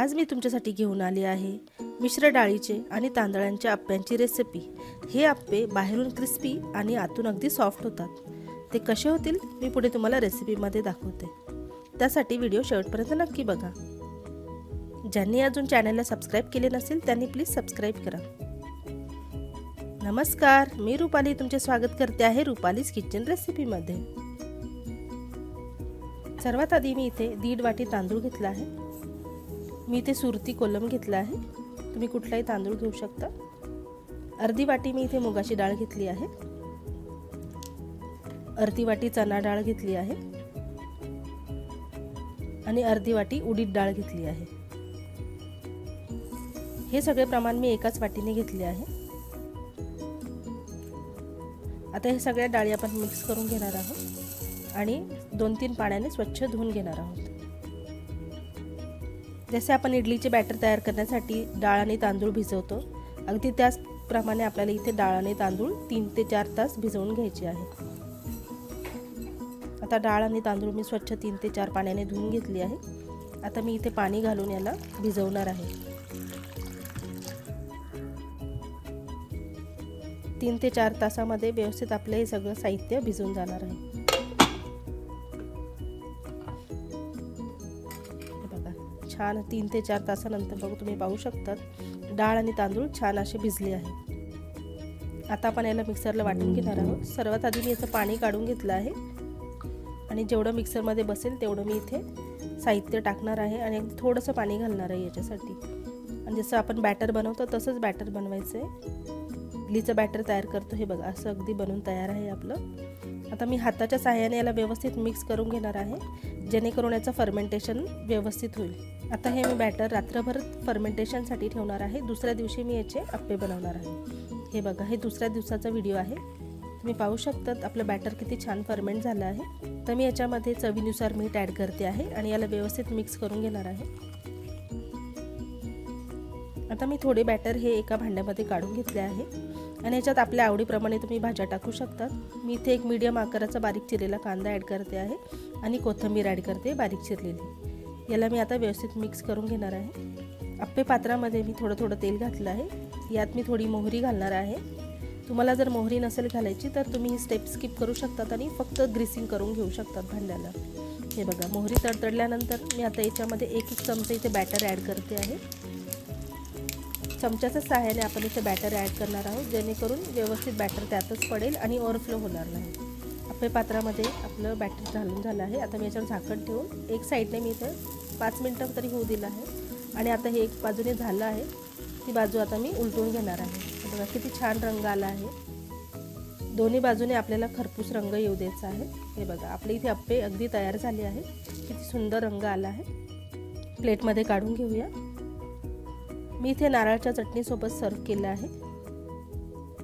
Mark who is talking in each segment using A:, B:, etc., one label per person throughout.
A: आज मी तुमच्यासाठी घेऊन आली आहे मिश्र डाळीचे आणि तांदळांच्या आप्प्यांची रेसिपी हे आप्पे बाहेरून क्रिस्पी आणि आतून अगदी सॉफ्ट होतात. ते कसे होतील मी पुढे तुम्हाला रेसिपीमध्ये दाखवते. त्यासाठी व्हिडिओ शेवटपर्यंत नक्की बघा. ज्यांनी अजून चॅनलला सबस्क्राईब केले नसेल त्यांनी प्लीज सबस्क्राईब करा. नमस्कार मी रुपाली तुमचे स्वागत करते आहे रुपालीज किचन रेसिपीमध्ये सर्वात आधी मी इथे दीड वाटी तांदूळ घेतला आहे. मी ते सुरती कोलम घेतला आहे. तुम्ही कुठलाही तांदूळ घेऊ शकता. अर्धी वाटी मी इथे मुगाची डाळ घेतली आहे. अर्धी वाटी चणा डाळ घेतली आहे. आणि अर्धी वाटी उडीद डाळ घेतली आहे. हे सगळे प्रमाण मी एकाच वाटीने घेतले आहे. आता हे सगळ्या डाळी आपण मिक्स करून घेणार आहोत. आणि दोन तीन पाण्याने स्वच्छ धुवून घेणार आहोत. जसे आपण इडलीचे बॅटर तयार करण्यासाठी डाळ आणि तांदूळ भिजवतो अगदी त्याचप्रमाणे आपल्याला इथे डाळ आणि तांदूळ तीन ते चार तास भिजवून घ्यायचे आहे. आता डाळ आणि तांदूळ मी स्वच्छ तीन ते चार पाण्याने धुवून घेतली आहे. आता मी इथे पाणी घालून याला भिजवणार आहे. तीन ते चार तासामध्ये व्यवस्थित आपलं हे सगळं साहित्य भिजून जाणार आहे. छान तीन ते चार तासानंतर बघू तुम्ही पाहू शकतात. डाळ आणि तांदूळ छान असे भिजले आहे आता आपण याला मिक्सरला वाटून घेणार आहोत. सर्वात आधी मी याचं पाणी काढून घेतलं आहे. आणि जेवढं मिक्सरमध्ये बसेल तेवढं मी इथे साहित्य टाकणार आहे आणि थोडंसं पाणी घालणार आहे याच्यासाठी. आणि जसं आपण बॅटर बनवतो तसंच बॅटर बनवायचं आहे. इडलीचं बॅटर तयार करतो हे बघा असं अगदी बनवून तयार आहे आपलं. आता मी हाताच्या सहाय्याने याला व्यवस्थित मिक्स करून घेणार आहे. जेणेकरून याचं फर्मेंटेशन व्यवस्थित होईल. आता हे मी बॅटर रात्रभर फर्मेंटेशनसाठी ठेवणार आहे. दुसऱ्या दिवशी मी याचे अप्पे बनवणार आहे. हे बघा हे दुसऱ्या दिवसाचा व्हिडिओ आहे. तुम्ही पाहू शकतात आपलं बॅटर किती छान फर्मेंट झालं आहे. तर मी याच्यामध्ये चवीनुसार मीठ ॲड करते आहे आणि याला व्यवस्थित मिक्स करून घेणार आहे. आता मी थोडे बॅटर हे एका भांड्यामध्ये काढून घेतले आहे. आणि याच्यात आपल्या आवडीप्रमाणे तुम्ही भाज्या टाकू शकतात. मी इथे एक मीडियम आकाराचा बारीक चिरलेला कांदा ॲड करते आहे आणि कोथिंबीर ॲड करते बारीक चिरलेली. याला मी आता व्यवस्थित मिक्स करून घेणार आहे. अप्पे पात्रामध्ये मी थोडं थोडं तेल घातलं आहे. यात मी थोडी मोहरी घालणार आहे. तुम्हाला जर मोहरी नसेल घालायची तर तुम्ही ही स्टेप स्किप करू शकतात आणि फक्त ग्रीसिंग करून घेऊ शकतात भांड्याला. हे बघा मोहरी तडतडल्यानंतर मी आता याच्यामध्ये एक एक चमचा इथे बॅटर ॲड करते आहे. चमच्याच्या सहाय्याने आपण इथे बॅटर ॲड करणार आहोत जेणेकरून व्यवस्थित बॅटर त्यातच पडेल आणि ओव्हरफ्लो होणार नाही. हे पात्रामध्ये आपलं बॅटर घालून झालं आहे. आता मी याच्यावर झाकण ठेवून एक साईडने मी इथं पाच मिनटं तरी होऊ दिलं आहे. आणि आता हे एक बाजूने झालं आहे. ती बाजू आता मी उलटून घेणार आहे. बघा किती छान रंग आला आहे. दोन्ही बाजूने आपल्याला खरपूस रंग येऊ द्यायचा आहे. हे बघा आपले इथे अप्पे अगदी तयार झाले आहे. किती सुंदर रंग आला आहे. प्लेटमध्ये काढून घेऊया. मी इथे नारळाच्या चटणीसोबत सर्व केलं आहे.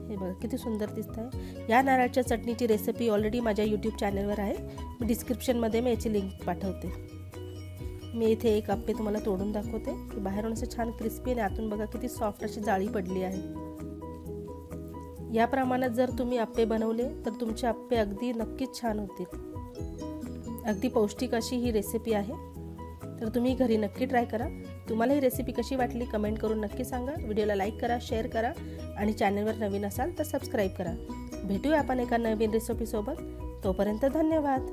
A: हे बघा किती सुंदर दिसत आहे या नारळाच्या चटणीची रेसिपी ऑलरेडी माझ्या यूट्यूब चॅनलवर आहे. मी डिस्क्रिप्शनमध्ये मी याची लिंक पाठवते. मी इथे एक अप्पे तुम्हाला तोडून दाखवते. की बाहेरून असं छान क्रिस्पी आणि आतून बघा किती सॉफ्ट अशी जाळी पडली आहे. या प्रमाणात जर तुम्ही अप्पे बनवले तर तुमचे अप्पे अगदी नक्कीच छान होतील. अगदी पौष्टिक अशी ही रेसिपी आहे. तर तुम्ही घरी नक्की ट्राय करा. तुम्हाला ही रेसिपी कशी वाटली कमेंट करून नक्की सांगा. व्हिडिओला लाईक करा शेअर करा आणि चॅनलवर नवीन असाल तर सबस्क्राईब करा. भेटूया आपण एका नवीन रेसिपीसोबत तोपर्यंत धन्यवाद.